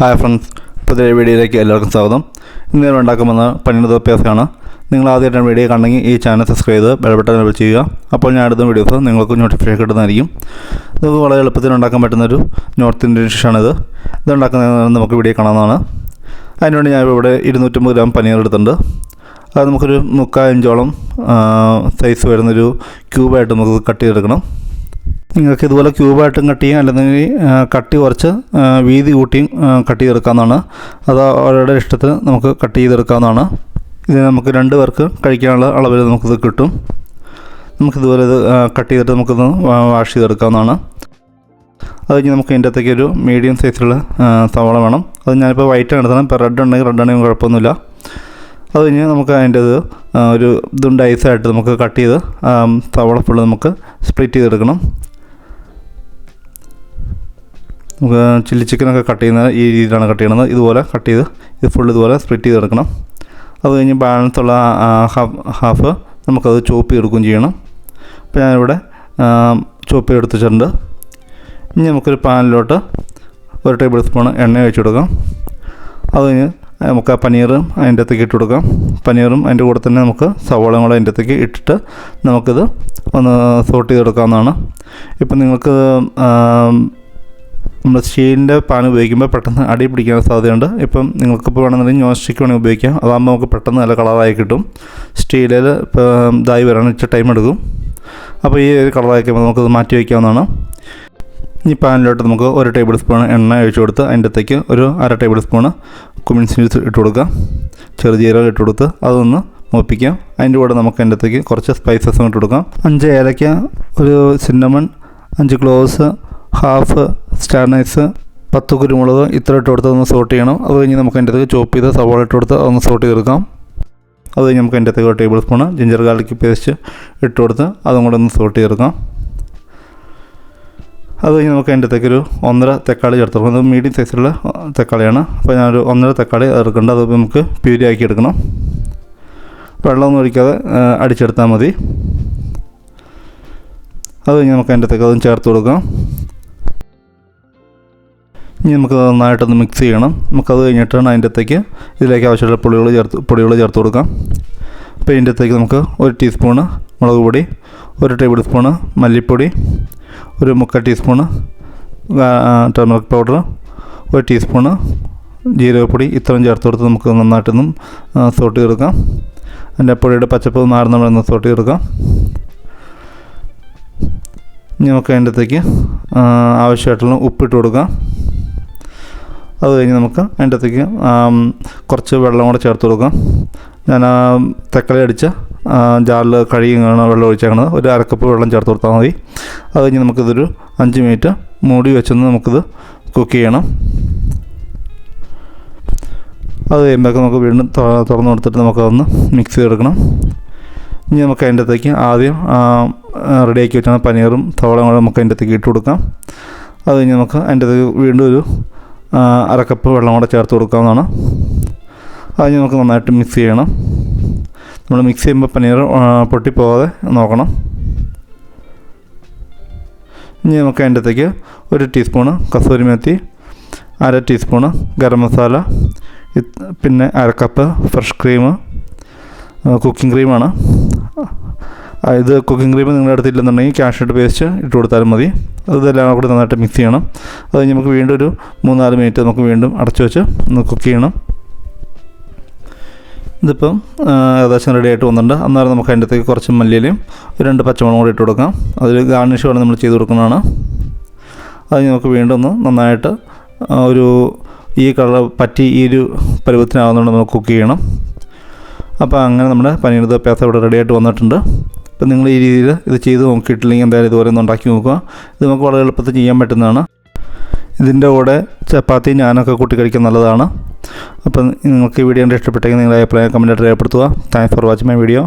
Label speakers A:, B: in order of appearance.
A: Hi friends പുതിയ വീഡിയോയിലേക്ക് എല്ലാവർക്കും സ്വാഗതം. ഇന്ന് ഞാൻ ഉണ്ടാക്കുമെന്ന് പന്നീർ അഭ്യാസമാണ്. നിങ്ങൾ ആദ്യമായിട്ടാണ് വീഡിയോ കണ്ടെങ്കിൽ ഈ ചാനൽ സബ്സ്ക്രൈബ് ചെയ്ത് ബെൽബട്ടൺ എനേബിൾ ചെയ്യുക. അപ്പോൾ ഞാൻ അടുത്ത വീഡിയോസ് നിങ്ങൾക്ക് നോട്ടിഫിക്കേഷൻ കിട്ടുന്നതായിരിക്കും. നമുക്ക് വളരെ എളുപ്പത്തിൽ ഉണ്ടാക്കാൻ പറ്റുന്നൊരു നോർത്ത് ഇന്ത്യൻ ഡിഷാണിത് ഇത് ഉണ്ടാക്കുന്നത് നമുക്ക് വീഡിയോ കാണാവുന്നതാണ്. അതിനുവേണ്ടി ഞാൻ ഇവിടെ ഇരുന്നൂറ്റമ്പത് ഗ്രാം പനീർ എടുത്തിട്ടുണ്ട്. അത് നമുക്കൊരു മുക്കാൽ ഇഞ്ചോളം സൈസ് വരുന്നൊരു ക്യൂബായിട്ട് നമുക്ക് കട്ട് ചെയ്തെടുക്കണം. നിങ്ങൾക്ക് ഇതുപോലെ ക്യൂബായിട്ടും കട്ട് ചെയ്യാം അല്ലെങ്കിൽ കട്ടി കുറച്ച് വീതി കൂട്ടിയും കട്ട് ചെയ്തെടുക്കാവുന്നതാണ്. അത് അവരുടെ ഇഷ്ടത്തിന് നമുക്ക് കട്ട് ചെയ്തെടുക്കാവുന്നതാണ്. ഇത് നമുക്ക് രണ്ട് പേർക്ക് കഴിക്കാനുള്ള അളവിൽ നമുക്കിത് കിട്ടും. നമുക്കിതുപോലെ ഇത് കട്ട് ചെയ്തിട്ട് നമുക്കിത് വാഷ് ചെയ്തെടുക്കാവുന്നതാണ്. അത് കഴിഞ്ഞ് നമുക്ക് ഇതിന്റെ അകത്തേക്ക് ഒരു മീഡിയം സൈസിലുള്ള സവാള വേണം. അത് ഞാനിപ്പോൾ വൈറ്റ് എടുത്തത്. ഇപ്പോൾ റെഡ് ഉണ്ടെങ്കിൽ റെഡ് ആണെങ്കിൽ കുഴപ്പമൊന്നുമില്ല. അത് കഴിഞ്ഞ് നമുക്ക് അതിന്റെ ഒരു ഇതുണ്ട് ഐസായിട്ട് നമുക്ക് കട്ട് ചെയ്ത് തവള ഫുള്ള് നമുക്ക് സ്പ്ലിറ്റ് ചെയ്തെടുക്കണം. നമുക്ക് ചില്ലി ചിക്കനൊക്കെ കട്ട് ചെയ്യുന്ന ഈ രീതിയിലാണ് കട്ട് ചെയ്യണത്. ഇതുപോലെ കട്ട് ചെയ്ത് ഇത് ഫുൾ ഇതുപോലെ സ്പ്ലിറ്റ് ചെയ്തെടുക്കണം. അത് കഴിഞ്ഞ് ബാലൻസ് ഉള്ള ഹാഫ് ഹാഫ് നമുക്കത് ചോപ്പ് ചെയ്തെടുക്കുകയും ചെയ്യണം. അപ്പോൾ ഞാനിവിടെ ചോപ്പ് ചെയ്തെടുത്ത് വെച്ചിട്ടുണ്ട്. ഇനി നമുക്കൊരു പാനിലോട്ട് ഒരു ടേബിൾ സ്പൂൺ എണ്ണ ഒഴിച്ചു കൊടുക്കാം. അത് കഴിഞ്ഞ് നമുക്ക് ആ പനീറും അതിന്റെ അകത്തേക്ക് ഇട്ട് കൊടുക്കാം. പനീറും അതിന്റെ കൂടെ തന്നെ നമുക്ക് സവോളയും കൂടെ അതിന്റെ അകത്തേക്ക് ഇട്ടിട്ട് നമുക്കിത് ഒന്ന് സോട്ട് ചെയ്തെടുക്കാവുന്നതാണ്. ഇപ്പം നിങ്ങൾക്ക് നമ്മൾ സ്റ്റീലിന്റെ പാൻ ഉപയോഗിക്കുമ്പോൾ പെട്ടെന്ന് അടി പിടിക്കാൻ സാധ്യതയുണ്ട്. ഇപ്പം നിങ്ങൾക്കിപ്പോൾ വേണമെന്നുണ്ടെങ്കിൽ നോൺ സ്റ്റിക്ക് വേണമെങ്കിൽ ഉപയോഗിക്കാം. അതാകുമ്പോൾ നമുക്ക് പെട്ടെന്ന് നല്ല കളറായി കിട്ടും. സ്റ്റീലിൽ ഇപ്പം ഇതായി വരാൻ ഇച്ചിരി ടൈം എടുക്കും. അപ്പോൾ ഈ ഒരു കളറായി കഴിയുമ്പോൾ നമുക്കത് മാറ്റി വയ്ക്കാവുന്നതാണ്. ഈ പാനിലോട്ട് നമുക്ക് ഒരു ടേബിൾ സ്പൂൺ എണ്ണ ഒഴിച്ച് കൊടുത്ത് അതിന്റെ അകത്തേക്ക് ഒരു അര ടേബിൾ സ്പൂണ് കുമിൻ സീഡ്സ് ഇട്ട് കൊടുക്കുക. ചെറുജീരകം ഇട്ട് കൊടുത്ത് അതൊന്ന് മൂപ്പിക്കാം അതിന്റെ കൂടെ നമുക്ക് അതിന്റെ അകത്തേക്ക് കുറച്ച് സ്പൈസസും ഇട്ട് കൊടുക്കാം. അഞ്ച് ഏലക്ക ഒരു സിന്നമൺ അഞ്ച് ക്ലോസ് ഹാഫ് സ്റ്റാർനൈസ് പത്ത് കുരുമുളക് ഇത്ര ഇട്ട് കൊടുത്ത് ഒന്ന് സോട്ട് ചെയ്യണം. അത് കഴിഞ്ഞ് നമുക്ക് അതിന്റെ അകത്തേക്ക് ചോപ്പ് ചെയ്ത് സവാള ഇട്ട് കൊടുത്ത് അതൊന്ന് സോട്ട് ചെയ്തെടുക്കാം. അത് കഴിഞ്ഞ് നമുക്ക് അതിന്റെ അകത്തേക്ക് ഒരു table spoon ginger garlic paste ഇട്ട് കൊടുത്ത് അതും കൂടെ ഒന്ന് സോട്ട് ചെയ്തെടുക്കാം. അത് കഴിഞ്ഞ് നമുക്ക് അതിന്റെ ഒരു ഒന്നര തക്കാളി ചേർത്ത് കൊടുക്കണം. അത് മീഡിയം സൈസിലുള്ള തക്കാളിയാണ്. അപ്പോൾ ഞാനൊരു ഒന്നര തക്കാളി ഇറക്കേണ്ടത് അത് നമുക്ക് പ്യൂരി ആക്കി എടുക്കണം. വെള്ളമൊന്നും ഒഴിക്കാതെ അടിച്ചെടുത്താൽ മതി. അത് കഴിഞ്ഞ് നമുക്ക് അതിന്റെ അകത്തേക്ക് അതും ചേർത്ത് കൊടുക്കാം. ഇനി നമുക്ക് നന്നായിട്ടൊന്ന് മിക്സ് ചെയ്യണം. നമുക്കത് കഴിഞ്ഞിട്ടാണ് അതിന്റെ അകത്തേക്ക് ഇതിലേക്ക് ആവശ്യമുള്ള പൊടികൾ ചേർത്ത് പൊടികൾ ചേർത്ത് കൊടുക്കാം. അപ്പോൾ ഇതിന്റെ അകത്തേക്ക് നമുക്ക് ഒരു ടീസ്പൂണ് മുളക് പൊടി ഒരു ടേബിൾ സ്പൂണ് മല്ലിപ്പൊടി ഒരു മുക്കാൽ ടീസ്പൂണ് ടർമറിക് പൗഡർ ഒരു ടീസ്പൂണ് ജീരകപ്പൊടി ഇത്രയും ചേർത്ത് കൊടുത്ത് നമുക്ക് നന്നായിട്ടൊന്നും സോട്ട് ചെയ്തെടുക്കാം. അതിന്റെ പൊടിയുടെ പച്ചപ്പ് മാറുന്ന ഒന്ന് സോട്ട് ഇനി നമുക്ക് അതിന്റെ അകത്തേക്ക് ആവശ്യമായിട്ടുള്ള ഉപ്പിട്ട് കൊടുക്കാം. അത് കഴിഞ്ഞ് നമുക്ക് അതിന്റെ അകത്തേക്ക് കുറച്ച് വെള്ളം കൂടെ ചേർത്ത് കൊടുക്കാം. ഞാൻ തക്കളി അടിച്ച ജാറിൽ കഴുകിയാണ് വെള്ളം ഒഴിച്ചേക്കണത്. ഒരു അരക്കപ്പ് വെള്ളം ചേർത്ത് കൊടുത്താൽ മതി. അത് കഴിഞ്ഞ് നമുക്കിതൊരു അഞ്ച് മിനിറ്റ് മൂടി വെച്ചൊന്ന് നമുക്കിത് കുക്ക് ചെയ്യണം. അത് കഴിയുമ്പോഴൊക്കെ നമുക്ക് വീണ്ടും തുറന്നു കൊടുത്തിട്ട് നമുക്കതൊന്ന് മിക്സ് ചെയ്തെടുക്കണം. ഇനി നമുക്ക് അതിന്റെ അകത്തേക്ക് ആദ്യം റെഡിയാക്കി വെച്ചാൽ പനീറും തവളയും കൂടെ നമുക്ക് അതിന്റെ അകത്തേക്ക് ഇട്ട് കൊടുക്കാം. അത് കഴിഞ്ഞ് നമുക്ക് അതിന്റെ അകത്തേക്ക് വീണ്ടും ഒരു അരക്കപ്പ് വെള്ളം കൂടെ ചേർത്ത് കൊടുക്കാവുന്നതാണ്. അത് നമുക്ക് നന്നായിട്ട് മിക്സ് ചെയ്യണം. നമ്മൾ മിക്സ് ചെയ്യുമ്പോൾ പനീർ പൊട്ടിപ്പോകാതെ നോക്കണം. ഇനി നമുക്ക് അതിന്റെ അകത്തേക്ക് ഒരു ടീസ്പൂണ് കസൂരി മെത്തി അര ടീസ്പൂണ് ഗരം മസാല പിന്നെ അര കപ്പ് ഫ്രഷ് ക്രീം കുക്കിംഗ് ക്രീമാണ് ഇത് കുക്കിംഗ് ക്രീം നിങ്ങളുടെ അടുത്തില്ലെന്നുണ്ടെങ്കിൽ ക്യാഷ്നട്ട് പേസ്റ്റ് ഇട്ട് കൊടുത്താലും മതി. അതെല്ലാം കൂടി നന്നായിട്ട് മിക്സ് ചെയ്യണം. അത് നമുക്ക് വീണ്ടും ഒരു മൂന്നാൽ മിനിറ്റ് നമുക്ക് വീണ്ടും അടച്ചു വെച്ച് ഒന്ന് കുക്ക് ചെയ്യണം. ഇതിപ്പം ഏകദേശം റെഡി ആയിട്ട് വന്നിട്ടുണ്ട്. അന്നേരം നമുക്ക് അതിന്റെ അകത്തേക്ക് കുറച്ച് മല്ലിയിലയും ഒരു രണ്ട് പച്ചമുളകും കൂടി ഇട്ട് കൊടുക്കാം. അതിൽ ഗാർണിഷ് വേണം നമ്മൾ ചെയ്ത് കൊടുക്കുന്നതാണ്. അത് നമുക്ക് വീണ്ടും ഒന്ന് നന്നായിട്ട് ഒരു ഈ കളർ പറ്റി ഈ ഒരു പരുവത്തിനാകുന്നതുകൊണ്ട് നമുക്ക് കുക്ക് ചെയ്യണം. അപ്പോൾ അങ്ങനെ നമ്മുടെ പനീർ പേസ ഇവിടെ റെഡി ആയിട്ട് വന്നിട്ടുണ്ട്. അപ്പോൾ നിങ്ങൾ ഈ രീതിയിൽ ഇത് ചെയ്ത് നോക്കിയിട്ടില്ലെങ്കിൽ എന്തായാലും ഇതുപോലെ ഒന്ന് ഉണ്ടാക്കി നോക്കുക. ഇത് നമുക്ക് വളരെ എളുപ്പത്തിൽ ചെയ്യാൻ പറ്റുന്നതാണ്. ഇതിന്റെ കൂടെ ചപ്പാത്തി ഞാനൊക്കെ കൂട്ടി കഴിക്കാൻ നല്ലതാണ്. അപ്പം നിങ്ങൾക്ക് ഈ വീഡിയോ ഇഷ്ടപ്പെട്ടെങ്കിൽ നിങ്ങളുടെ അഭിപ്രായം കമന്റായിട്ട് രേഖപ്പെടുത്തുക. Thanks for watching my video